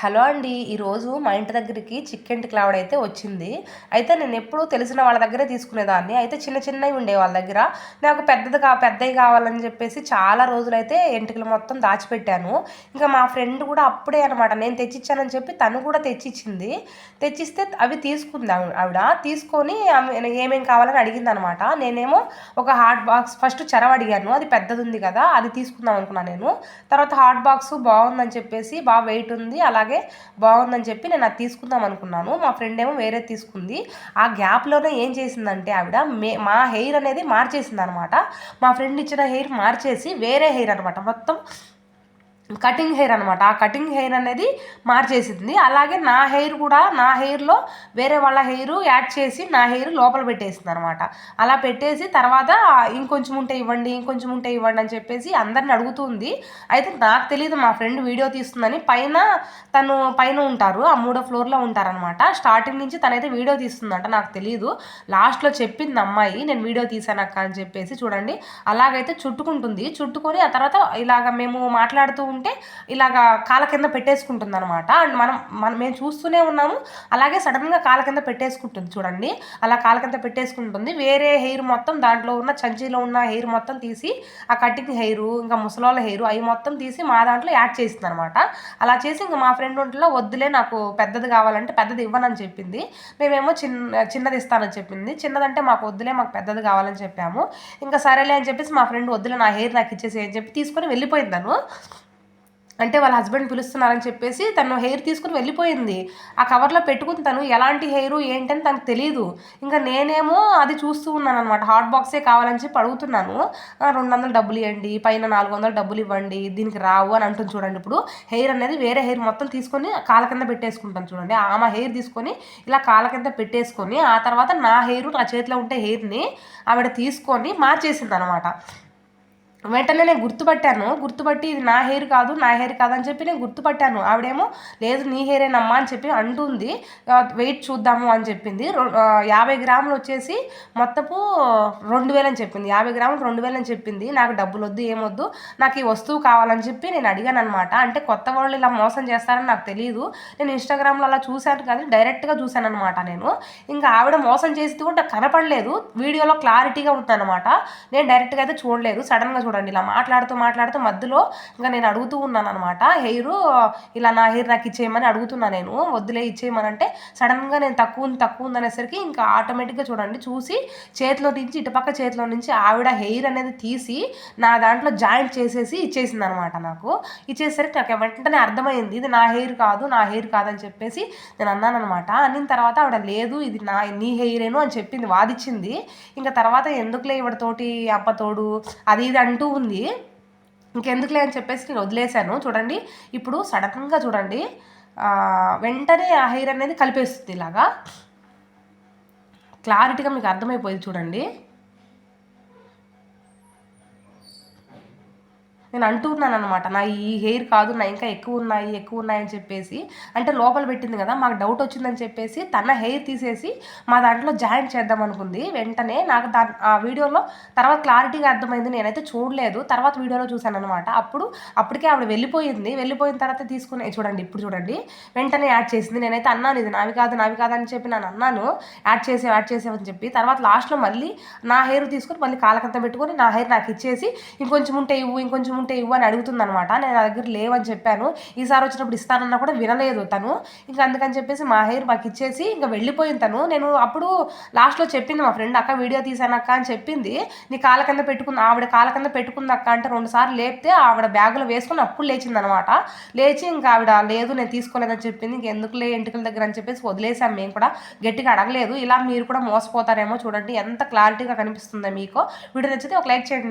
Hello అండి ఈరోజు మా ఇంటి దగ్గరికి చికెన్ క్లావడ్ అయితే వచ్చింది. అయితే నేను ఎప్పుడూ తెలిసిన వాళ్ళ దగ్గరే తీసుకునేదాన్ని. అయితే చిన్న చిన్నవి ఉండే వాళ్ళ దగ్గర. నాకు పెద్దది కా పెద్దవి కావాలని చెప్పేసి చాలా రోజులైతే ఎంటికలు మొత్తం దాచిపెట్టాను. ఇంకా మా ఫ్రెండ్ కూడా అప్పుడే అనమాట నేను తెచ్చిచ్చానని చెప్పి తను కూడా తెచ్చిచ్చింది. తెచ్చిస్తే అవి తీసుకుంది ఆవిడ. తీసుకొని ఏమేమి కావాలని అడిగింది అనమాట నేనేమో ఒక హాట్ బాక్స్ ఫస్ట్ చెరవ అడిగాను. అది పెద్దది ఉంది కదా అది తీసుకుందాం అనుకున్నాను నేను. తర్వాత హాట్ బాక్స్ బాగుందని చెప్పేసి బాగా వెయిట్ ఉంది. అలాగే అలాగే బాగుందని చెప్పి నేను అది తీసుకుందాం అనుకున్నాను. మా ఫ్రెండ్ ఏమో వేరే తీసుకుంది. ఆ గ్యాప్లోనే ఏం చేసిందంటే ఆవిడ మే మా హెయిర్ అనేది మార్చేసింది అనమాట మా ఫ్రెండ్ ఇచ్చిన హెయిర్ మార్చేసి వేరే హెయిర్ అనమాట. మొత్తం కటింగ్ హెయిర్ అనమాట ఆ కటింగ్ హెయిర్ అనేది మార్చేసింది. అలాగే నా హెయిర్ కూడా నా హెయిర్లో వేరే వాళ్ళ హెయిర్ యాడ్ చేసి నా హెయిర్ లోపల పెట్టేసింది అనమాట అలా పెట్టేసి తర్వాత ఇంకొంచెం ఉంటే ఇవ్వండి ఇంకొంచెం ఉంటే ఇవ్వండి అని చెప్పేసి అందరిని అడుగుతుంది అయితే నాకు తెలియదు మా ఫ్రెండ్ వీడియో తీస్తుందని. పైన తను పైన ఉంటారు ఆ మూడో ఫ్లోర్లో ఉంటారనమాట స్టార్టింగ్ నుంచి తనైతే వీడియో తీస్తుందంట నాకు తెలియదు లాస్ట్లో చెప్పింది అమ్మాయి నేను వీడియో తీసానక్క అని చెప్పేసి చూడండి. అలాగైతే చుట్టుకుంటుంది. చుట్టుకొని ఆ తర్వాత ఇలాగ మేము మాట్లాడుతూ ఉంటే ఇలాగా కాల కింద పెట్టేసుకుంటుంది అనమాట అండ్ మనం మనం మేము చూస్తూనే ఉన్నాము. అలాగే సడన్గా కాల కింద పెట్టేసుకుంటుంది చూడండి. అలా కాల కింద పెట్టేసుకుంటుంది. వేరే హెయిర్ మొత్తం దాంట్లో ఉన్న చంచీలో ఉన్న హెయిర్ మొత్తం తీసి ఆ కటింగ్ హెయిర్ ఇంకా ముసలోళ్ళ హెయిర్ అవి మొత్తం తీసి మా దాంట్లో యాడ్ చేసింది అనమాట అలా చేసి ఇంకా మా ఫ్రెండ్ ఒంట్లో వద్దులే నాకు పెద్దది కావాలంటే పెద్దది ఇవ్వనని చెప్పింది. మేమేమో చిన్న చిన్నది ఇస్తానని చెప్పింది. చిన్నదంటే మాకు వద్దులే మాకు పెద్దది కావాలని చెప్పాము. ఇంకా సరేలే అని చెప్పేసి మా ఫ్రెండ్ వద్దులే నా హెయిర్ నాకు ఇచ్చేసి అని చెప్పి తీసుకొని వెళ్ళిపోయింది తను. అంటే వాళ్ళ హస్బెండ్ పిలుస్తున్నారని చెప్పేసి తను హెయిర్ తీసుకుని వెళ్ళిపోయింది. ఆ కవర్లో పెట్టుకుని తను. ఎలాంటి హెయిర్ ఏంటని తనకు తెలియదు ఇంకా నేనేమో అది చూస్తూ ఉన్నాను అనమాట హాట్ బాక్సే కావాలని చెప్పి అడుగుతున్నాను. రెండు వందలు డబ్బులు ఇవ్వండి. పైన నాలుగు వందలు డబ్బులు ఇవ్వండి. దీనికి రావు అని అంటుంది చూడండి. ఇప్పుడు హెయిర్ అనేది వేరే హెయిర్ మొత్తం తీసుకొని కాళ్ళ కింద పెట్టేసుకుంటాను చూడండి. ఆమె హెయిర్ తీసుకొని ఇలా కాళ్ళ కింద పెట్టేసుకొని ఆ తర్వాత నా హెయిర్ నా చేతిలో ఉంటే హెయిర్ని ఆవిడ తీసుకొని మార్చేసింది అనమాట వెంటనే నేను గుర్తుపట్టాను. గుర్తుపట్టి ఇది నా హెయిర్ కాదు నా హెయిర్ కాదని చెప్పి నేను గుర్తుపట్టాను. ఆవిడేమో లేదు నీ హెయిరేనమ్మా అని చెప్పి అంటుంది. వెయిట్ చూద్దాము అని చెప్పింది. యాభై గ్రాములు వచ్చేసి మొత్తపు రెండు వేలని చెప్పింది. యాభై గ్రాములు రెండు వేలని చెప్పింది. నాకు డబ్బులు వద్దు ఏమొద్దు నాకు ఈ వస్తువు కావాలని చెప్పి నేను అడిగాను అనమాట అంటే కొత్త వాళ్ళు ఇలా మోసం చేస్తారని నాకు తెలియదు నేను ఇన్స్టాగ్రామ్లో అలా చూశాను కానీ డైరెక్ట్గా చూశాను అనమాట నేను. ఇంకా ఆవిడ మోసం చేసి కూడా కనపడలేదు. వీడియోలో క్లారిటీగా ఉందన్నమాట. నేను డైరెక్ట్గా అయితే చూడలేదు. సడన్గా చూడండి ఇలా మాట్లాడుతూ మాట్లాడుతూ మధ్యలో ఇంకా నేను అడుగుతూ ఉన్నాను అనమాట హెయిర్ ఇలా నా హెయిర్ నాకు ఇచ్చేయమని అడుగుతున్నా నేను. వద్దులే ఇచ్చేయమని అంటే సడన్గా నేను తక్కువ ఉంది తక్కువ ఉంది అనేసరికి ఇంకా ఆటోమేటిక్గా చూడండి చూసి చేతిలో నుంచి ఇటుపక్క చేతిలో నుంచి ఆవిడ హెయిర్ అనేది తీసి నా దాంట్లో జాయింట్ చేసేసి ఇచ్చేసింది అనమాట నాకు. ఇచ్చేసరికి నాకు వెంటనే అర్థమైంది ఇది నా హెయిర్ కాదు నా హెయిర్ కాదని చెప్పేసి నేను అన్నాను అనమాట అనిన తర్వాత ఆవిడ లేదు ఇది నా నీ హెయిరేను అని చెప్పింది వాదిచ్చింది. ఇంకా తర్వాత ఎందుకులే ఇవిడతోటి అప్పతోడు అది ఇది అంటూ ఉంది. ఇంకెందుకులే అని చెప్పేసి నేను వదిలేశాను. చూడండి ఇప్పుడు సడన్గా చూడండి వెంటనే ఆ హెయిర్ అనేది కలిపేస్తుంది ఇలాగా. క్లారిటీగా మీకు అర్థమైపోయింది చూడండి. నేను అంటున్నాను అనమాట నా ఈ హెయిర్ కాదు నా ఇంకా ఎక్కువ ఉన్నాయి ఎక్కువ ఉన్నాయని చెప్పేసి. అంటే లోపల పెట్టింది కదా మాకు డౌట్ వచ్చిందని చెప్పేసి తన హెయిర్ తీసేసి మా దాంట్లో జాయింట్ చేద్దాం అనుకుంది. వెంటనే నాకు దా ఆ వీడియోలో తర్వాత క్లారిటీగా అర్థమైంది. నేనైతే చూడలేదు. తర్వాత వీడియోలో చూశాను అనమాట అప్పుడు అప్పటికే ఆవిడ వెళ్ళిపోయింది. వెళ్ళిపోయిన తర్వాత తీసుకునే చూడండి ఇప్పుడు చూడండి. వెంటనే యాడ్ చేసింది. నేనైతే అన్నాను ఇది నావి కాదు నావి కాదు అని చెప్పి నేను అన్నాను. యాడ్ చేసేవి యాడ్ చేసామని చెప్పి. తర్వాత లాస్ట్లో మళ్ళీ నా హెయిర్ తీసుకొని మళ్ళీ కాలకంత పెట్టుకొని నా హెయిర్ నాకు ఇచ్చేసి ఇంకొంచెం ఉంటే ఇవ్వు ఇంకొంచెం ఉంటే ఇవ్వు అని అడుగుతుంది అనమాట నేను నా దగ్గర లేవని చెప్పాను. ఈసారి వచ్చినప్పుడు ఇస్తానన్నా కూడా వినలేదు తను. ఇంకా అందుకని చెప్పేసి మా హెయిర్ మాకు ఇచ్చేసి ఇంకా వెళ్ళిపోయింది తను. నేను అప్పుడు లాస్ట్లో చెప్పింది మా ఫ్రెండ్ అక్క వీడియో తీసానక్క అని చెప్పింది. నీ కాళ్ళ కింద పెట్టుకుంది? ఆవిడ కాళ్ళ కింద పెట్టుకుంది అక్క? అంటే రెండు సార్లు లేపితే ఆవిడ బ్యాగులో వేసుకుని అప్పుడు లేచిందనమాట లేచి ఇంకా ఆవిడ లేదు నేను తీసుకోలేదని చెప్పింది. ఇంకెందుకు లే ఎంటుకల దగ్గర అని చెప్పేసి వదిలేసాం మేము కూడా. గట్టిగా అడగలేదు. ఇలా మీరు కూడా మోసపోతారేమో చూడండి. ఎంత క్లారిటీగా కనిపిస్తుందో మీకు. వీడియో నచ్చితే ఒక లైక్ చేయండి.